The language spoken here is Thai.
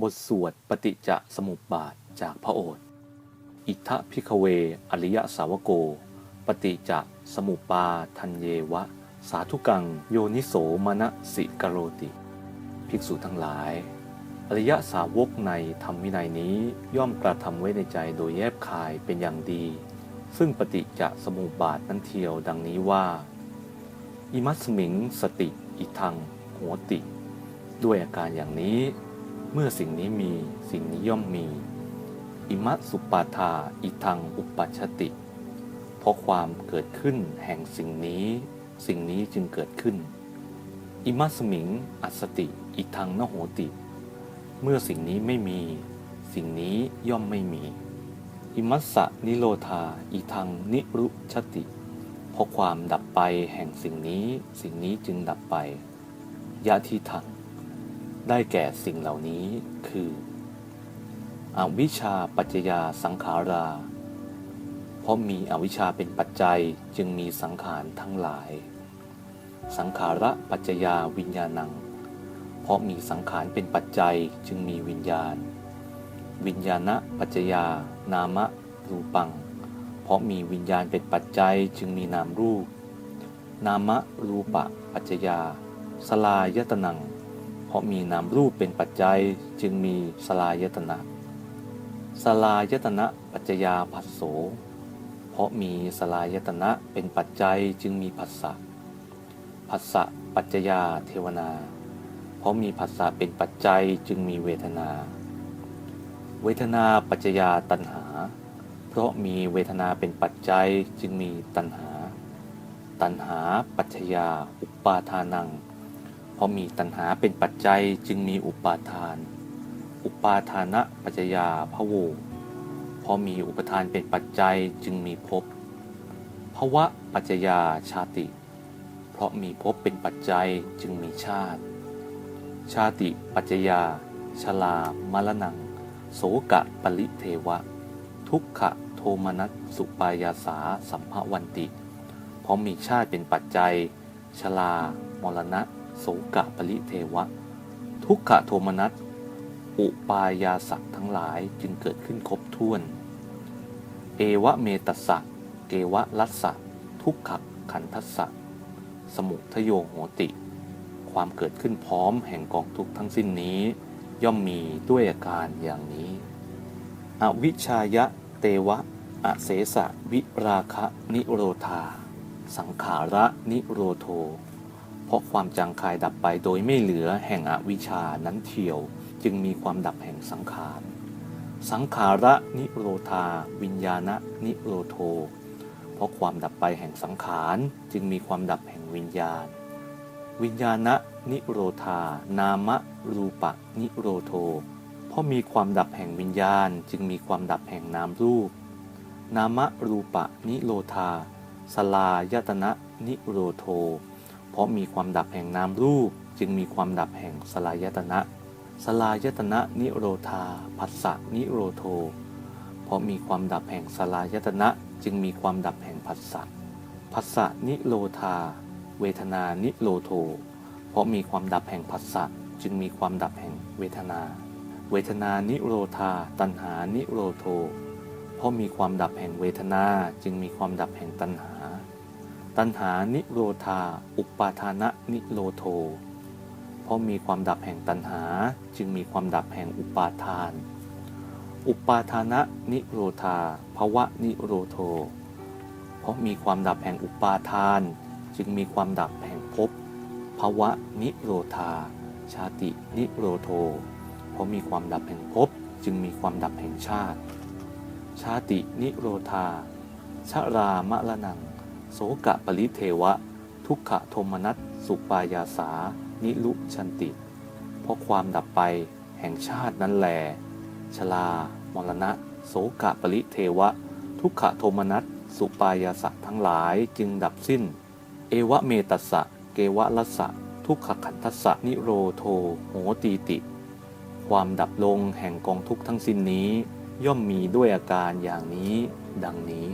บทสวดปฏิจจสมุปบาทจากพระโอษฐ์อิทธพิคเว อริยสาวโก ปฏิจจสมุปปาทันเยวะ สาธุกัง โยนิโสมณสิกโรติ ภิกษุทั้งหลาย อริยสาวกในธรรมวินัยนี้ย่อมกระทำไว้ในใจโดยแยบคายเป็นอย่างดี ซึ่งปฏิจจสมุปบาทนั้นเทียวดังนี้ว่า อิมัสมิงสติ อิทังโหติ ด้วยอาการอย่างนี้ เมื่อสิ่งนี้มีสิ่งนี้ย่อมมี อิมัสุปาทาอิทังอุปัชติ เพราะความเกิดขึ้นแห่งสิ่งนี้ สิ่งนี้จึงเกิดขึ้น อิมัสมิง อัสติ อิทังนโหติ เมื่อสิ่งนี้ไม่มี สิ่งนี้ย่อมไม่มี อิมัสสะนิโรธาอิทังนิรุชติเพราะความดับไปแห่งสิ่งนี้ สิ่งนี้จึงดับไปยะทิทัง ได้แก่สิ่งเหล่านี้คือ อวิชชาปัจจยาสังขารา เพราะมีอวิชชาเป็นปัจจัยจึงมีสังขารทั้งหลาย สังขาระปัจจยาวิญญาณัง เพราะมีสังขารเป็นปัจจัยจึงมีวิญญาณ วิญญาณปัจจยานามะรูปัง เพราะมีวิญญาณเป็นปัจจัยจึงมีนามรูป นามะรูปะปัจจยาสลายตนัง ราะมีนามรูปเป็นปัจจัยจึงมีสลายตนะสลายตนะปัจจยาผัสโส เพราะมีสลายตนะเป็นปัจจัยจึงมีผัสสะผัสสะปัจจยาเทวนา เพราะมีผัสสะเป็นปัจจัยจึงมีเวทนา เวทนาปัจจยาตัณหา เพราะมีเวทนาเป็นปัจจัยจึงมีตัณหา ตัณหาปัจจยาอุปาทานัง เพราะมีตัณหาเป็นปัจจัยจึงมีอุปาทาน อุปาทานะปัจจยาภโวเพราะมีอุปทานเป็นปัจจัยจึงมีภพภวะปัจจยาชาติ เพราะมีภพเป็นปัจจัยจึงมีชาติ ชาติปัจจยาชลามรณัง โสกะปริเทวะ ทุกขะโทมนัสสุปายาสาสัมภวันติ เพราะมีชาติเป็นปัจจัย ชลามรณะ โสกะปริเทวะ ทุกขะโทมนัสอุปายาสักทั้งหลายจึงเกิดขึ้นครบถ้วน เอวะเมตัสสะเกวะลัสสะทุกขะขันทัสสะสมุทโยโหติ ความเกิดขึ้นพร้อมแห่งกองทุกทั้งสิ้นนี้ ย่อมมีด้วยอาการอย่างนี้ อวิชชายะเตวะอเสสะวิราคะนิโรธา สังขาระนิโรโท ราะความจางคายดับไปโดยไม่เหลือแห่งอวิชานั้นเทียว จึงมีความดับแห่งสังขาร สังขาระนิโรธา วิญญาณนิโรโท เพราะความดับไปแห่งสังขาร จึงมีความดับแห่งวิญญาณ วิญญาณนิโรธา นามะรูปะนิโรโท เพราะมีความดับแห่งวิญญาณ จึงมีความดับแห่งนามรูป นามะรูปะนิโรธาสลายตนะนิโรโท เพราะมีความดับแห่งนามรูป จึงมีความดับแห่งสลายตนะ สลายตนะนิโรธาผัสสะนิโรโท เพราะมีความดับแห่งสลายตนะ จึงมีความดับแห่งผัสสะผัสสะนิโรธา เวทนานิโรโท เพราะมีความดับแห่งผัสสะจึงมีความดับแห่งเวทนา เวทนานิโรธา ตัณหานิโรโท เพราะมีความดับแห่งเวทนา จึงมีความดับแห่งตัณหา ตัณหานิโรธา อุปาทานะนิโรโท เพราะมีความดับแห่งตัณหาจึงมีความดับแห่งอุปาทาน อุปาทานะนิโรธาภวะนิโรโท เพราะมีความดับแห่งอุปาทาน จึงมีความดับแห่งภพภวะนิโรธา ชาตินิโรโท เพราะมีความดับแห่งภพจึงมีความดับแห่งชาติ ชาตินิโรธาชรามะละนัง โสกะปริเทวะ ทุกขโทมนัสสุปายาสา นิลุชันติ เพราะความดับไปแห่งชาตินั้นแล ชลา มรณะ โสกะปริเทวะ ทุกขโทมนัสสุปายาสะทั้งหลายจึงดับสิ้น เอวะเมตัสสะ เกวะลัสสะ ทุกขขันทัสสะ นิโรโทโหตีติ ความดับลงแห่งกองทุกทั้งสิ้นนี้ ย่อมมีด้วยอาการอย่างนี้ ดังนี้